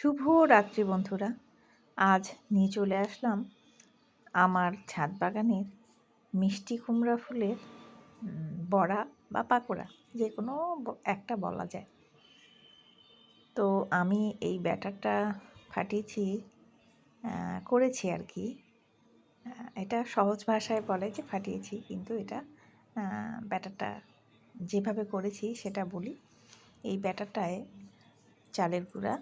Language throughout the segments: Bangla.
শুভ রাত্রি বন্ধুরা। আজ নিয়ে চলে আসলাম আমার ছাদ বাগানের মিষ্টি কুমড়া ফুলের বড়া বা পাকোড়া, যে কোনো একটা বলা যায়। তো আমি এই ব্যাটারটা ফাটিয়েছি করেছি আর কি। এটা সহজ ভাষায় বলে যে ফাটিয়েছি, কিন্তু এটা ব্যাটারটা যেভাবে করেছি সেটা বলি। এই ব্যাটারটায় চালের গুঁড়া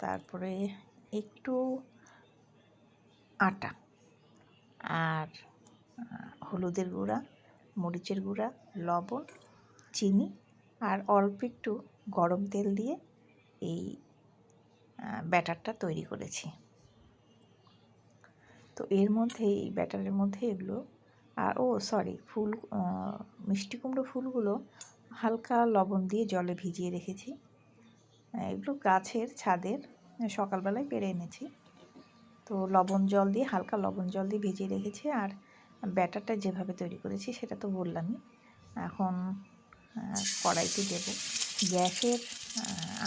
তারপরে একটু আটা আর হলুদের গুঁড়া, মরিচের গুঁড়া, লবণ, চিনি আর অল্প একটু গরম তেল দিয়ে এই ব্যাটারটা তৈরি করেছি। তো এর মধ্যে, এই ব্যাটারের মধ্যে এগুলো আর, ও সরি, ফুল মিষ্টি কুমড়ো ফুলগুলো হালকা লবণ দিয়ে জলে ভিজিয়ে রেখেছি। এগুলো গাছের ছাদের সকালবেলায় পেরে এনেছি। তো লবণ জল দিয়ে, হালকা লবণ জল দিয়ে ভিজিয়ে রেখেছি আর ব্যাটারটা যেভাবে তৈরি করেছি সেটা তো বললামই। এখন কড়াইতে দেব। গ্যাসের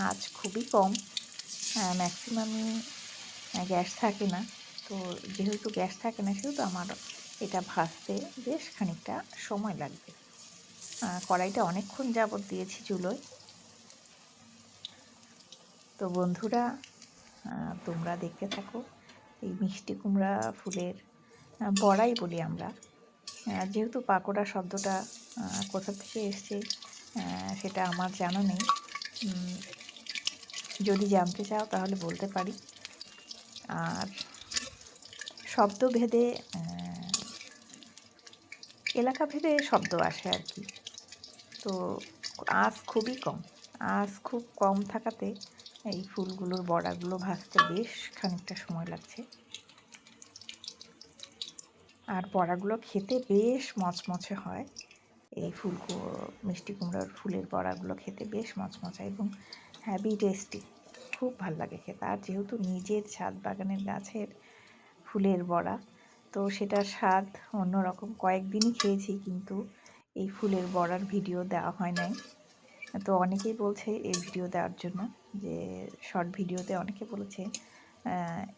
আঁচ খুবই কম ম্যাক্সিমামই গ্যাস থাকে না। তো যেহেতু গ্যাস থাকে না, সেহেতু আমার এটা ভাজতে বেশ খানিকটা সময় লাগবে। কড়াইটা অনেকক্ষণ যাবত দিয়েছি চুলোয়। তো বন্ধুরা তোমরা দেখতে থাকো এই মিষ্টি কুমড়া ফুলের বড়াই বলি আমরা। যেহেতু পাকোড়া শব্দটা কোথা থেকে এসছে সেটা আমার জানা নেই। যদি জানতে চাও তাহলে বলতে পারি। আর শব্দভেদে আহ, এলাকা ভেদে শব্দ আসে আর কি। তো আঁচ খুবই কম। আঁচ খুব কম থাকাতে এই ফুলগুলোর বড়াগুলো ভাজতে বেশ খানিকটা সময় লাগছে। আর বড়াগুলো খেতে বেশ মচমচে হয়। এই ফুল মিষ্টি কুমড়োর ফুলের বড়াগুলো খেতে বেশ মচমচে এবং হ্যাভি টেস্টি। খুব ভালো লাগে খেতে। আর যেহেতু নিজের ছাদ বাগানের গাছের ফুলের বড়া, তো সেটার স্বাদ অন্যরকম। কয়েকদিনই খেয়েছি কিন্তু এই ফুলের বড়ার ভিডিও দেওয়া হয় নাই। তো অনেকেই বলছে এই ভিডিও দেওয়ার জন্য। যে শর্ট ভিডিওতে অনেকে বলেছে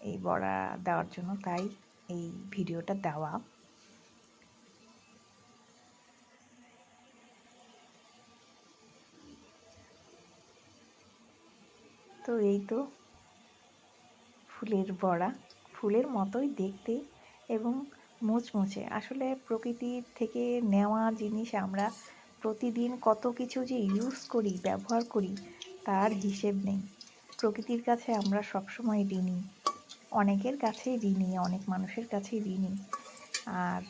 এই বড়া দেওয়ার জন্য তাই এই ভিডিওটা দেওয়া। তো এই তো ফুলের বড়া, ফুলের মতোই দেখতে এবং মুচমুচে। আসলে প্রকৃতির থেকে নেওয়া জিনিস আমরা প্রতিদিন কত কিছু যে ইউজ করি, ব্যবহার করি তার হিসেব নেই। প্রকৃতির কাছে আমরা সবসময় ঋণী। অনেকের কাছেই ঋণী, অনেক মানুষের কাছেই ঋণী। আর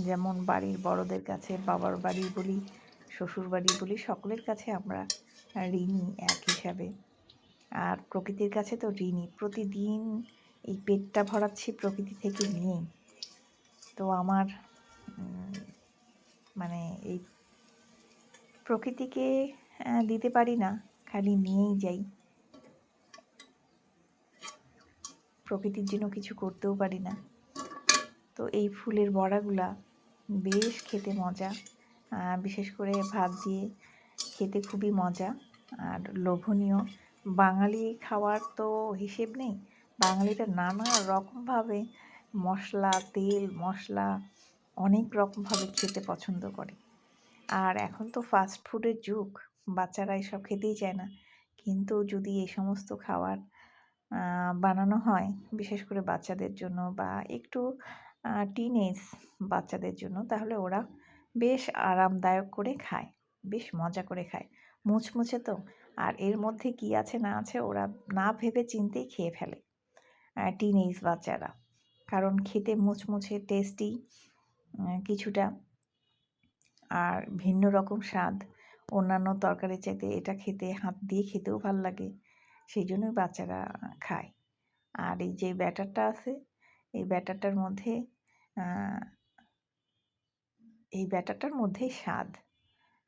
যেমন বাড়ির বড়দের কাছে, বাবার বাড়ি বলি, শ্বশুর বাড়ি বলি, সকলের কাছে আমরা ঋণী এক হিসাবে। আর প্রকৃতির কাছে তো ঋণী। প্রতিদিন এই পেটটা ভরাচ্ছি প্রকৃতি থেকে নিয়েই তো আমার মানে এই প্রকৃতিকে দিতে পারি না। খালি নিয়েই যাই। প্রকৃতির জন্য কিছু করতেও পারি না। তো এই ফুলের বড়াগুলা বেশ খেতে মজা। বিশেষ করে ভাত দিয়ে খেতে খুবই মজা। আর লোভনীয়। বাঙালি খাওয়ার তো হিসেব নেই। বাঙালিরা নানা রকমভাবে মশলা, তেল, মশলা অনেক রকমভাবে খেতে পছন্দ করে। আর এখন তো ফাস্ট ফুডের যুগ। বাচ্চারা এসব খেতেই চায় না। কিন্তু যদি এই সমস্ত খাবার বানানো হয়, বিশেষ করে বাচ্চাদের জন্য বা একটু টিনেজ বাচ্চাদের জন্য, তাহলে ওরা বেশ আরামদায়ক করে খায়, বেশ মজা করে খায়। মুচমুচে তো, আর এর মধ্যে কি আছে না আছে ওরা না ভেবে চিন্তেই খেয়ে ফেলে টিনেজ বাচ্চারা। কারণ খেতে মুচমুচে টেস্টি কিছুটা, আর ভিন্ন রকম স্বাদ অন্যান্য তরকারি চাইতে এটা খেতে হাত দিয়ে খেতেও ভালো লাগে। সেই জন্যই বাচ্চারা খায়। আর এই যে ব্যাটারটা আছে এই ব্যাটারটার মধ্যে এই ব্যাটারটার মধ্যেই স্বাদ।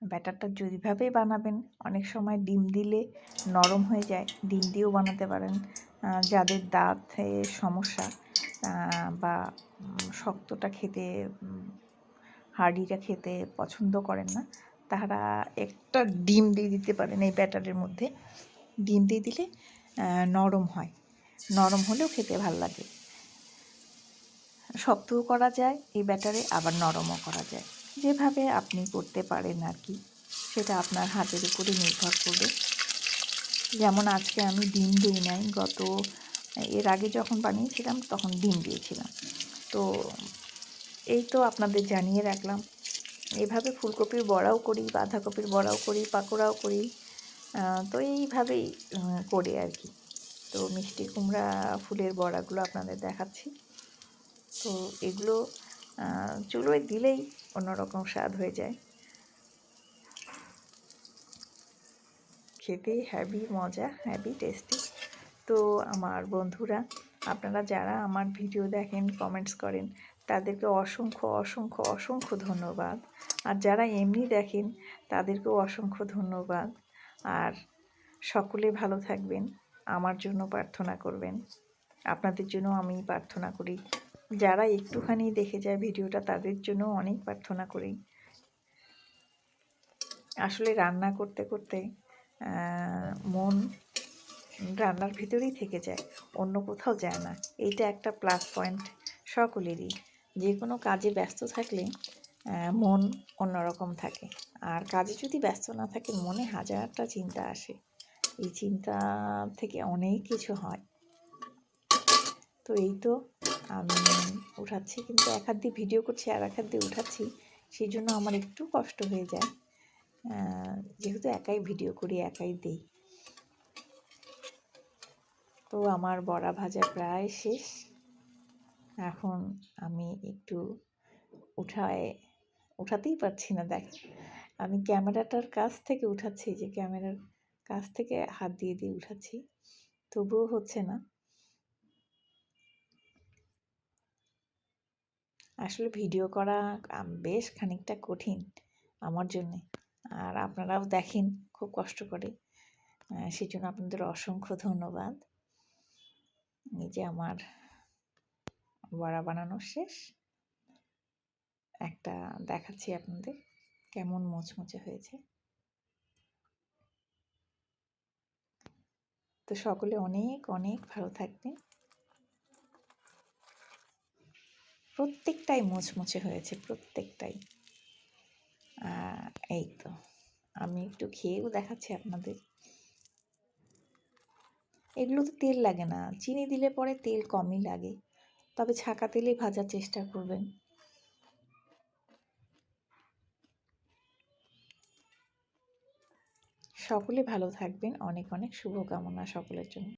ব্যাটারটা যেভাবে বানাবেন অনেক সময় ডিম দিলে নরম হয়ে যায়। ডিম দিয়েও বানাতে পারেন। যাদের দাঁতের সমস্যা বা শক্তটা খেতে উম, হার্ডিটা খেতে পছন্দ করেন না তারা একটা ডিম দিয়ে দিতে পারেন এই ব্যাটারের মধ্যে। ডিম দিয়ে দিলে নরম হয়। নরম হলেও খেতে ভালো লাগে। শক্তও করা যায়, এই ব্যাটারে আবার নরমও করা যায়। যেভাবে আপনি করতে পারেন আর কি, সেটা আপনার হাতের উপরে নির্ভর করবে। যেমন আজকে আমি ডিম দিই নাই, গত, এর আগে যখন বানিয়েছিলাম, তখন ডিম দিয়েছিলাম। তো, এই তো আপনাদের জানিয়ে রাখলাম। এভাবে ফুলকপির বড়াও করি, বাঁধাকপির বড়াও করি, পাকোড়াও করি তো এইভাবেই করি আর কি। তো মিষ্টি কুমড়া ফুলের বড়াগুলো আপনাদের দেখাচ্ছি। তো এগুলো চুলোয় দিলেই অন্যরকম স্বাদ হয়ে যায়। খেতে হ্যাভি মজা হ্যাভি টেস্টি। তো আমার বন্ধুরা, আপনারা যারা আমার ভিডিও দেখেন, কমেন্টস করেন তাদেরকে অসংখ্য অসংখ্য অসংখ্য ধন্যবাদ। আর যারা এমনি দেখেন, তাদেরকেও অসংখ্য ধন্যবাদ। আর সকলে ভালো থাকবেন, আমার জন্য প্রার্থনা করবেন। আপনাদের জন্য আমি প্রার্থনা করি। যারা একটুখানি দেখে যায় ভিডিওটা, তাদের জন্য অনেক প্রার্থনা করি। আসলে রান্না করতে করতে মন রান্নার ভিতরেই থেকে যায়, অন্য কোথাও যায় না। এইটা একটা প্লাস পয়েন্ট সকলেরই। যে কোনো কাজে ব্যস্ত থাকলে মন অন্যরকম থাকে। আর কাজে যদি ব্যস্ত না থাকে, মনে হাজারটা চিন্তা আসে। এই চিন্তা থেকে অনেক কিছু হয়। তো এই তো আমি উঠাচ্ছি, কিন্তু এক হাত দিয়ে ভিডিও করছি আর এক হাত দিয়ে উঠাচ্ছি, সেই জন্য আমার একটু কষ্ট হয়ে যায়। যেহেতু একাই ভিডিও করি, একাই দিই। তো আমার বড়া ভাজা প্রায় শেষ। এখন আমি একটু উঠায়, উঠাতেই পারছি না, দেখ। আমি ক্যামেরাটার কাছ থেকে উঠাচ্ছি, যে ক্যামেরার কাছ থেকে হাত দিয়ে দিয়ে উঠাচ্ছি, তবুও হচ্ছে না। আসলে ভিডিও করা বেশ খানিকটা কঠিন আমার জন্যে, আর আপনারাও দেখেন খুব কষ্ট করে। সেই জন্য আপনাদের অসংখ্য ধন্যবাদ। এই যে আমার বড়া বানানো শেষ। একটা দেখাচ্ছি আপনাদের কেমন মোচমোচে হয়েছে। তো সকলে অনেক অনেক ভালো থাকবেন। প্রত্যেকটাই মোচমোচে হয়েছে, প্রত্যেকটাই। এই তো। আমি একটু খেয়েও দেখাচ্ছি আপনাদের। এগুলো তো তেল লাগে না। চিনি দিলে পরে তেল কমই লাগে। তবে ছাঁকা তেলেই ভাজার চেষ্টা করবেন। সকলে ভালো থাকবেন। অনেক অনেক শুভকামনা সকলের জন্য।